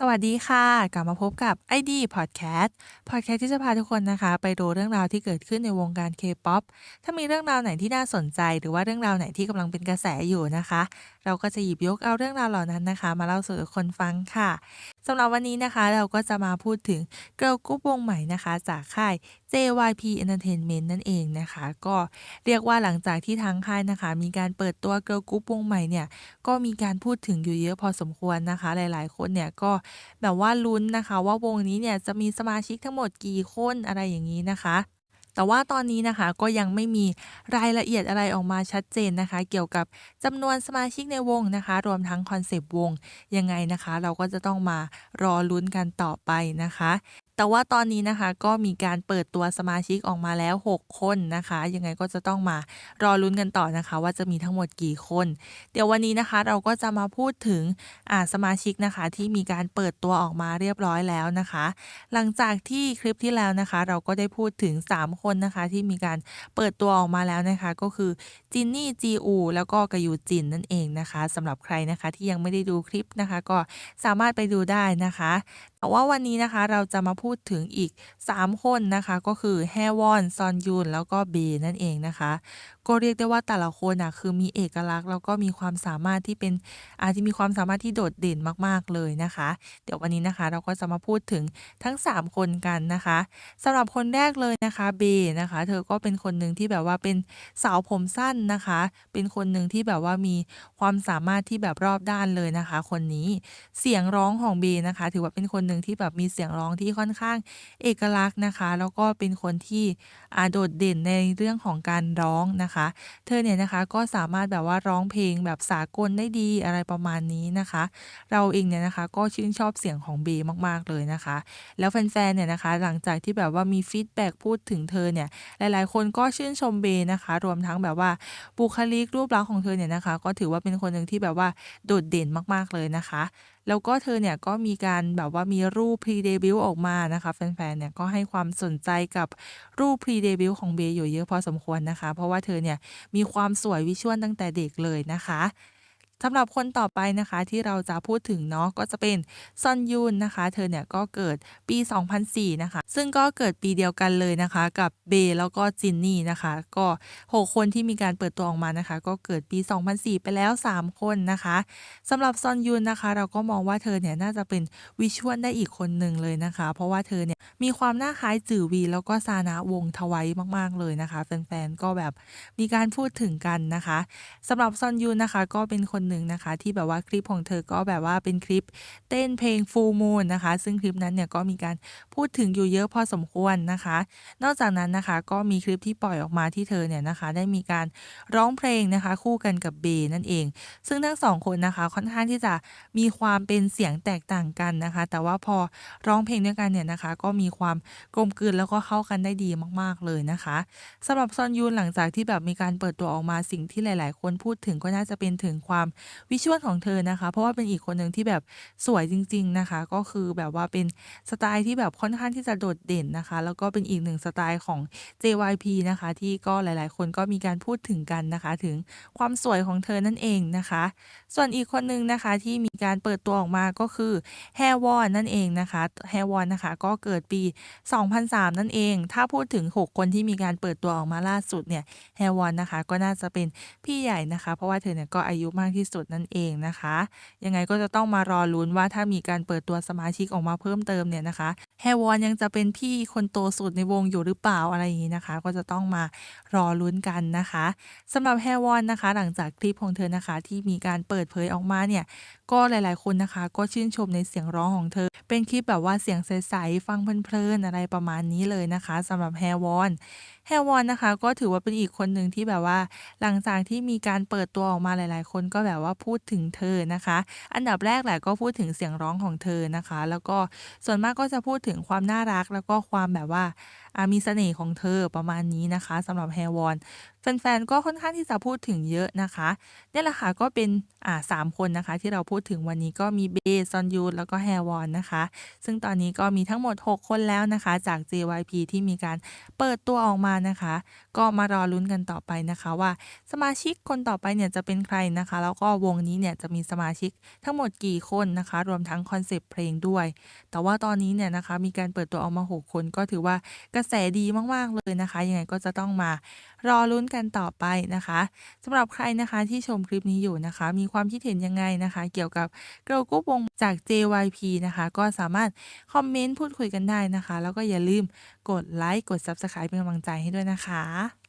สวัสดีค่ะ กลับมาพบกับ ID Podcast Podcast ที่จะพาทุกคนนะคะ ไปดูเรื่องราวที่เกิดขึ้นในวงการ K-pop ถ้ามีเรื่องราวไหนที่น่าสนใจ หรือว่าเรื่องราวไหนที่กำลังเป็นกระแสอยู่นะคะ เราก็จะหยิบยกเอาเรื่องราวเหล่านั้นนะคะ มาเล่าสู่คนฟังค่ะ สำหรับวันนี้นะคะเราก็จะมาพูดถึงเกิร์ลกรุ๊ปวงใหม่นะคะ จากค่าย JYP Entertainment นั่นเองนะคะ ก็เรียกว่าหลังจากที่ทางค่ายนะคะ มีการเปิดตัวเกิร์ลกรุ๊ปวงใหม่เนี่ย ก็มีการพูดถึงอยู่เยอะพอสมควรนะคะ หลายๆ คนเนี่ยก็แบบว่าลุ้นนะคะ ว่าวงนี้เนี่ยจะมีสมาชิกทั้งหมดกี่คนอะไรอย่างนี้นะคะ แต่ว่าตอนนี้นะคะก็ยังไม่มีรายละเอียดอะไรออกมาชัดเจนนะคะ เกี่ยวกับจำนวนสมาชิกในวงนะคะ รวมทั้งคอนเซปต์วงยังไงนะคะ เราก็จะต้องมารอลุ้นกันต่อไปนะคะ แต่ว่าตอนนี้นะคะก็มีการเปิดตัวสมาชิกออกมาแล้ว 6 คนนะคะ ยังไงก็จะต้องมารอลุ้นกันต่อนะคะ ว่าจะมีทั้งหมดกี่คน เดี๋ยววันนี้นะคะเราก็จะมาพูดถึงอาสมาชิกนะคะ ที่มีการเปิดตัวออกมาเรียบร้อยแล้วนะคะ หลังจากที่คลิปที่แล้วนะคะ เราก็ได้พูดถึง 3 คนนะคะ ที่มีการเปิดตัวออกมาแล้วนะคะ ก็คือจินนี่จีอูแล้วก็กยูจินนั่นเองนะคะสำหรับใครนะคะที่ยังไม่ได้ดูคลิปนะคะ ก็สามารถไปดูได้นะคะ แต่ว่าวันนี้นะคะเราจะมาพูดถึงอีก 3 คนนะคะ ก็คือแฮวอน ซอนยุน แล้วก็เบนั่นเองนะคะ ก็เรียกได้ว่าแต่ละคนอะคือมีเอกลักษณ์ แล้วก็มีความสามารถที่เป็นอาจจะมีความสามารถที่โดดเด่นมากๆเลยนะคะ เดี๋ยววันนี้นะคะ เราก็จะมาพูดถึงทั้ง 3 คนกันนะคะสำหรับคนแรกเลยนะคะเบนะคะ เธอก็เป็นคนหนึ่งที่แบบว่าเป็นสาวผมสั้นนะคะ เป็นคนหนึ่งที่แบบว่ามีความสามารถที่แบบรอบด้านเลยนะคะ คนนี้เสียงร้องของเบนะคะ ถือว่าเป็นคนหนึ่งที่แบบมีเสียงร้องที่ค่อนข้างเอกลักษณ์นะคะ แล้วก็เป็นคนที่โดดเด่นในเรื่องของการร้องนะคะคะ เธอเนี่ยนะคะก็สามารถแบบว่าร้องเพลงแบบสากลได้ดีอะไรประมาณนี้นะคะ เราเองเนี่ยนะคะก็ชื่นชอบเสียงของเบมากๆเลยนะคะ แล้วแฟนๆเนี่ยนะคะหลังจากที่แบบว่ามีฟีดแบ็กพูดถึงเธอเนี่ยหลายๆ คนก็ชื่นชมเบนะคะ รวมทั้งแบบว่าบุคลิกรูปลักษณ์ของเธอเนี่ยนะคะ ก็ถือว่าเป็นคนหนึ่งที่แบบว่าโดดเด่นมากๆเลยนะคะ แล้วก็เธอเนี่ยก็มีการแบบว่ามีรูปพรีเดบิวออกมานะคะ แฟนๆเนี่ยก็ให้ความสนใจกับรูปพรีเดบิวของเบย์อยู่เยอะพอสมควรนะคะ เพราะว่าเธอเนี่ยมีความสวยวิชวลตั้งแต่เด็กเลยนะคะ สำหรับคนต่อไปนะคะที่เราจะพูดถึงเนาะก็จะเป็นซอนยุนนะคะ เธอเนี่ยก็เกิดปี 2004 นะคะ ซึ่งก็เกิดปีเดียวกันเลยนะคะ กับเบแล้วก็จินนี่นะคะ ก็ 6 คนที่มีการเปิดตัวออกมานะคะ ก็เกิดปี 2004 ไปแล้ว 3 คนนะคะสำหรับซอนยุนนะคะ เราก็มองว่าเธอเนี่ยน่าจะเป็นวิชวลได้อีกคนหนึ่งเลยนะคะ เพราะว่าเธอเนี่ยมีความน้าคล้ายจื่อวี แล้วก็ซานะวงทวายมาก ๆเลยนะคะแฟนๆก็แบบมีการพูดถึงกันนะคะสำหรับซอนยุนนะคะ ก็เป็นคนหนึ่งนะคะ ที่แบบว่าคลิปของเธอก็แบบว่าเป็นคลิปเต้นเพลง Full Moon นะคะ ซึ่งคลิปนั้นเนี่ยก็มีการพูดถึงอยู่เยอะพอสมควรนะคะ นอกจากนั้นนะคะก็มีคลิปที่ปล่อยออกมาที่เธอเนี่ยนะคะ ได้มีการร้องเพลงนะคะ คู่กันกับเบนั่นเอง ซึ่งทั้งสองคนนะคะค่อนข้างที่จะมีความเป็นเสียงแตกต่างกันนะคะ แต่ว่าพอร้องเพลงด้วยกันเนี่ยนะคะ ก็มีความกลมกลืนแล้วก็เข้ากันได้ดีมาก ๆเลยนะคะสำหรับซอนยูนหลังจากที่แบบมีการเปิดตัวออกมาสิ่งที่หลาย ๆ คนพูดถึงก็น่าจะเป็นถึงความวิชวลของเธอนะคะ เพราะว่าเป็นอีกคนหนึ่งที่แบบสวยจริง ๆนะคะ ก็คือแบบว่าเป็นสไตล์ที่แบบค่อนข้างที่จะโดดเด่นนะคะ แล้วก็เป็นอีกหนึ่งสไตล์ของ JYP นะคะ ที่ก็หลายๆ คนก็มีการพูดถึงกันนะคะ ถึงความสวยของเธอนั่นเองนะคะ ส่วนอีกคนหนึ่งนะคะที่มีการเปิดตัวออกมาก็คือแฮวอนนั่นเองนะคะแฮวอนนะคะก็เกิดปี 2003 นั่นเอง ถ้าพูดถึง 6 คนที่มีการเปิดตัวออกมาล่าสุดเนี่ยแฮวอนนะคะก็น่าจะเป็นพี่ใหญ่นะคะ เพราะว่าเธอเนี่ยก็อายุมากที่สุดนั่นเองนะคะ ยังไงก็จะต้องมารอลุ้นว่าถ้ามีการเปิดตัวสมาชิกออกมาเพิ่มเติมเนี่ยนะคะแฮวอนยังจะเป็นพี่คนโตสุดในวงอยู่หรือเปล่าอะไรอย่างนี้นะคะ ก็จะต้องมารอลุ้นกันนะคะสำหรับแฮวอนนะคะ หลังจากคลิปของเธอนะคะที่มีการเปิดเผยออกมาเนี่ยก็หลาย ๆ คนนะคะ ก็ชื่นชมในเสียงร้องของเธอ เป็นคลิปแบบว่าเสียงใส ๆ ฟังเพลิน ๆ อะไรประมาณนี้เลยนะคะสำหรับแฮวอน แฮวอนนะคะ ก็ถือว่าเป็นอีกคนหนึ่งที่แบบว่า หลังจากที่มีการเปิดตัวออกมาหลาย ๆ คนก็แบบว่าพูดถึงเธอนะคะ อันดับแรกแหละก็พูดถึงเสียงร้องของเธอนะคะ แล้วก็ส่วนมากก็จะพูดถึงความน่ารัก แล้วก็ความแบบว่ามีเสน่ห์ของเธอประมาณนี้นะคะสำหรับแฮวอนแฟนๆ ก็ค่อนข้างที่จะพูดถึงเยอะนะคะนี่แหละค่ะก็เป็นอ่าสามคนนะคะ ที่เราพูดถึงวันนี้ก็มีเบซอนยูแล้วก็แฮวอนนะคะ ซึ่งตอนนี้ก็มีทั้งหมด 6 คนแล้วนะคะ จาก JYP ที่มีการเปิดตัวออกมานะคะ ก็มารอลุ้นกันต่อไปนะคะว่าสมาชิกคนต่อไปเนี่ยจะเป็นใครนะคะ แล้วก็วงนี้เนี่ยจะมีสมาชิกทั้งหมดกี่คนนะคะ รวมทั้งคอนเซปต์เพลงด้วย แต่ว่าตอนนี้เนี่ยนะคะมีการเปิดตัวออกมา 6 คนก็ถือว่ากระแสดีมากๆเลยนะคะ ยังไงก็จะต้องมารอลุ้นกันต่อไปนะคะสำหรับใครนะคะที่ชมคลิปนี้อยู่นะคะ มีความคิดเห็นยังไงนะคะ เกี่ยวกับเกิร์ลกรุ๊ปวงจาก JYP นะคะ ก็สามารถคอมเมนต์พูดคุยกันได้นะคะ แล้วก็อย่าลืมกดไลค์กด Subscribe เป็นกำลังใจให้ด้วยนะคะ